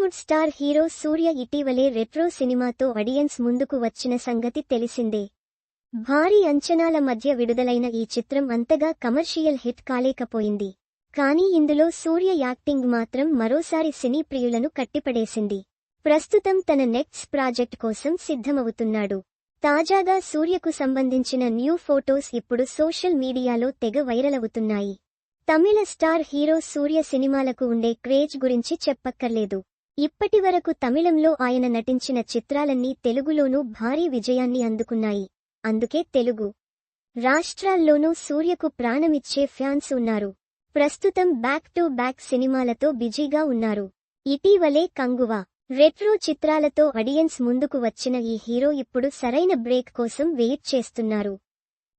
Bollywood star hero సూర్య ఇటీవలే retro సినిమాతో audience ముందుకు వచ్చిన సంగతి తెలిసిందే. భారీ అంచనాల మధ్య విడుదలైన ఈ చిత్రం అంతగా కమర్షియల్ హిట్ కాలేకపోయింది. కానీ ఇందులో సూర్య యాక్టింగ్ మాత్రం మరోసారి సినీ ప్రియులను కట్టిపడేసింది. ప్రస్తుతం తన నెక్స్ట్ ప్రాజెక్ట్ కోసం సిద్ధమవుతున్నాడు. తాజాగా సూర్యకు సంబంధించిన న్యూ ఫోటోస్ ఇప్పుడు సోషల్ మీడియాలో తెగ వైరల్ అవుతున్నాయి. తమిళ స్టార్ హీరో సూర్య సినిమాలకు ఉండే క్రేజ్ గురించి చెప్పక్కర్లేదు. ఇప్పటివరకు తమిళంలో ఆయన నటించిన చిత్రాలన్నీ తెలుగులోనూ భారీ విజయాన్ని అందుకున్నాయి. అందుకే తెలుగు రాష్ట్రాల్లోనూ సూర్యకు ప్రాణమిచ్చే ఫ్యాన్స్ ఉన్నారు. ప్రస్తుతం బ్యాక్ టు బ్యాక్ సినిమాలతో బిజీగా ఉన్నారు. ఇటీవలే కంగువ రెట్రో చిత్రాలతో ఆడియన్స్ ముందుకు వచ్చిన ఈ హీరో ఇప్పుడు సరైన బ్రేక్ కోసం వెయిట్ చేస్తున్నారు.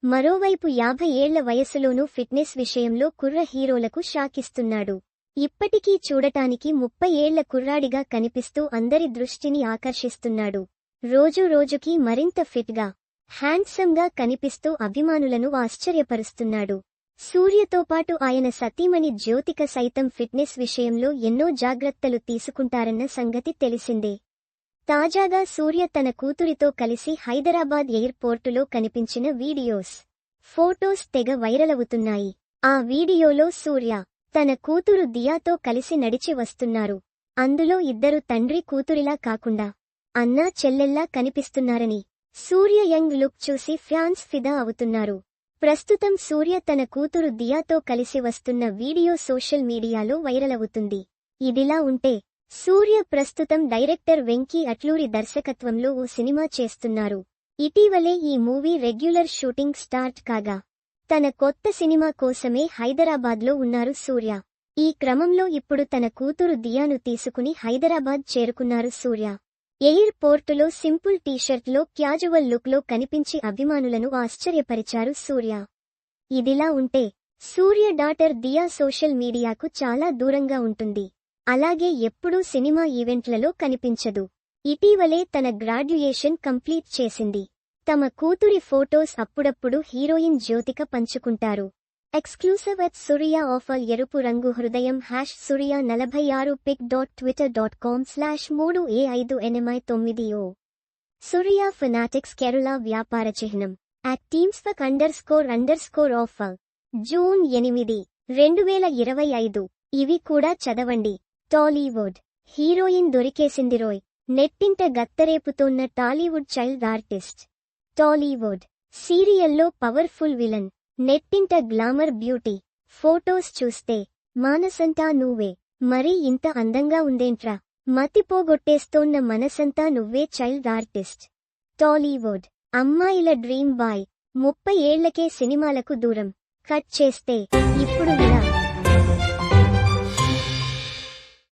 మరోవైపు యాభై ఏళ్ళ వయసులోనూ ఫిట్నెస్ విషయంలో కుర్ర హీరోలకు షాకిస్తున్నాడు. ఇప్పటికీ చూడటానికి ముప్పై ఏళ్ళ కుర్రాడిగా కనిపిస్తూ అందరి దృష్టిని ఆకర్షిస్తున్నాడు. రోజు రోజుకి మరింత ఫిట్గా హ్యాండ్సమ్గా కనిపిస్తూ అభిమానులను ఆశ్చర్యపరుస్తున్నాడు. సూర్యతో పాటు ఆయన సతీమణి జ్యోతిక సైతం ఫిట్నెస్ విషయంలో ఎన్నో జాగ్రత్తలు తీసుకుంటారన్న సంగతి తెలిసిందే. తాజాగా సూర్య తన కూతురితో కలిసి హైదరాబాద్ ఎయిర్పోర్టులో కనిపించిన వీడియోస్ ఫోటోస్ తెగ వైరలవుతున్నాయి. ఆ వీడియోలో సూర్య తన కూతురు దియాతో కలిసి నడిచి వస్తున్నారు. అందులో ఇద్దరు తండ్రి కూతురిలా కాకుండా అన్నా చెల్లెల్లా కనిపిస్తున్నారని సూర్య యంగ్ లుక్ చూసి ఫ్యాన్స్ ఫిదా అవుతున్నారు. ప్రస్తుతం సూర్య తన కూతురు దియాతో కలిసి వస్తున్న వీడియో సోషల్ మీడియాలో వైరల్ అవుతుంది. ఇదిలా ఉంటే సూర్య ప్రస్తుతం డైరెక్టర్ వెంకీ అట్లూరి దర్శకత్వంలో ఓ సినిమా చేస్తున్నారు. ఇటీవలే ఈ మూవీ రెగ్యులర్ షూటింగ్ స్టార్ట్ కాగా తన కొత్త సినిమా కోసమే హైదరాబాద్లో ఉన్నారు సూర్య. ఈ క్రమంలో ఇప్పుడు తన కూతురు దియాను తీసుకుని హైదరాబాద్ చేరుకున్నారు సూర్య. ఎయిర్ పోర్టులో సింపుల్ టీషర్ట్లో క్యాజువల్ లుక్లో కనిపించి అభిమానులను ఆశ్చర్యపరిచారు సూర్య. ఇదిలా ఉంటే సూర్య డాటర్ దియా సోషల్ మీడియాకు చాలా దూరంగా ఉంటుంది. అలాగే ఎప్పుడూ సినిమా ఈవెంట్లలో కనిపించదు. ఇటీవలే తన గ్రాడ్యుయేషన్ కంప్లీట్ చేసింది. తమ కూతురి ఫోటోస్ అప్పుడప్పుడు హీరోయిన్ జ్యోతిక పంచుకుంటారు. ఎక్స్క్లూసివ్ ఎట్ సురియా ఆఫర్ ఎరుపు రంగు హృదయం హ్యాష్ సురియా నలభై ఆరు pic dot twitter dot com slash మూడు ఏ ఐదు ఎనిమై తొమ్మిది ఓ. సురియా ఫినాటిక్స్ కేరళ వ్యాపార చిహ్నం. At teams fuck under score under score offer June ఎనిమిది రెండు వేల ఇరవై ఐదు. ఇవి కూడా చదవండి. టాలీవుడ్ హీరోయిన్ దొరికేసింది రోయ్. నెట్టింట గత్తరేపుతోన్న టాలీవుడ్ చైల్డ్ ఆర్టిస్ట్ టాలీవుడ్ సీరియల్లో పవర్ఫుల్ విలన్ నెట్టింట గ్లామర్ బ్యూటీ. ఫోటోస్ చూస్తే మానసంతా నువ్వే మరీ ఇంత అందంగా ఉందేంట్రా మతిపోగొట్టేస్తోన్న మనసంతా నువ్వే చైల్డ్ ఆర్టిస్ట్. టాలీవుడ్ అమ్మాయిల డ్రీమ్ బాయ్ ముప్పై ఏళ్ళకే సినిమాలకు దూరం. కట్ చేస్తే ఇప్పుడు ఇలా